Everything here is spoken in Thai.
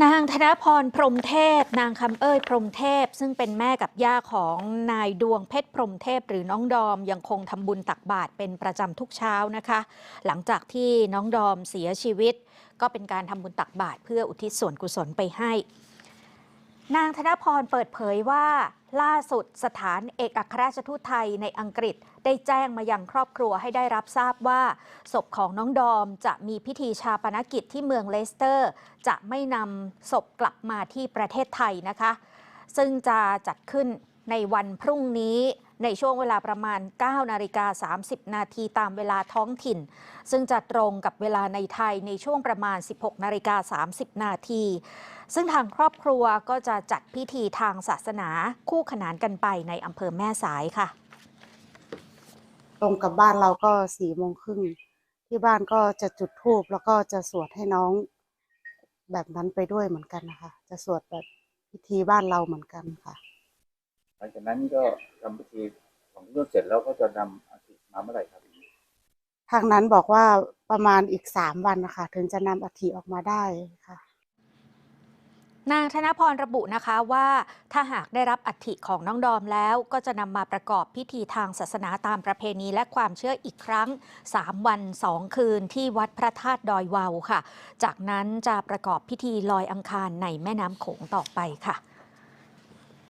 นางธนพรพรมเทพ นางคำเอ้ยพรมเทพ ซึ่งเป็นแม่กับย่าของนายดวงเพชรพรมเทพหรือน้องดอมยังคงทำบุญตักบาตรเป็นประจำทุกเช้านะคะ หลังจากที่น้องดอมเสียชีวิต ก็เป็นการทำบุญตักบาตรเพื่ออุทิศส่วนกุศลไปให้ นางธนพรเปิดเผยว่า ล่าสุดสถานเอกอัครราชทูตไทยในอังกฤษได้แจ้งมายังครอบครัวให้ได้รับทราบว่าศพของน้องดอมจะมีพิธีชาปนกิจที่เมืองเลสเตอร์ จะไม่นำศพกลับมาที่ประเทศไทยนะคะ ซึ่งจะจัดขึ้น ในวันพรุ่งนี้ในช่วงเวลาประมาณ 9 นาฬิกา 30 นาทีตามเวลาท้องถิ่น ซึ่งจะตรงกับเวลาในไทยในช่วงประมาณ 16 นาฬิกา 30 นาที ซึ่งทางครอบครัวก็จะจัดพิธีทางศาสนาคู่ขนานกันไปในอำเภอแม่สายค่ะ ตรงกับบ้านเราก็สี่โมงครึ่งที่บ้านก็จะจุดธูปแล้วก็จะสวดให้น้องแบบนั้นไปด้วยเหมือนกันนะคะ จะสวดแบบพิธีบ้านเราเหมือนกันค่ะ ลังจากนั้นก็ทำพิธีของเรื่องเสร็จแล้วก็จะนำอาทิมาเมื่อไหร่ครับทางนั้นบอกว่าประมาณอีกสามวันนะคะถึงจะนำอัฐิออกมาได้ค่ะ นางธนพรระบุนะคะว่าถ้าหากได้รับอัฐิของน้องดอมแล้ว ก็จะนำมาประกอบพิธีทางศาสนาตามประเพณีและความเชื่ออีกครั้ง 3 วัน 2 คืนที่วัดพระธาตุดอยวาวค่ะ จากนั้นจะประกอบพิธีลอยอังคารในแม่น้ำโขงต่อไปค่ะ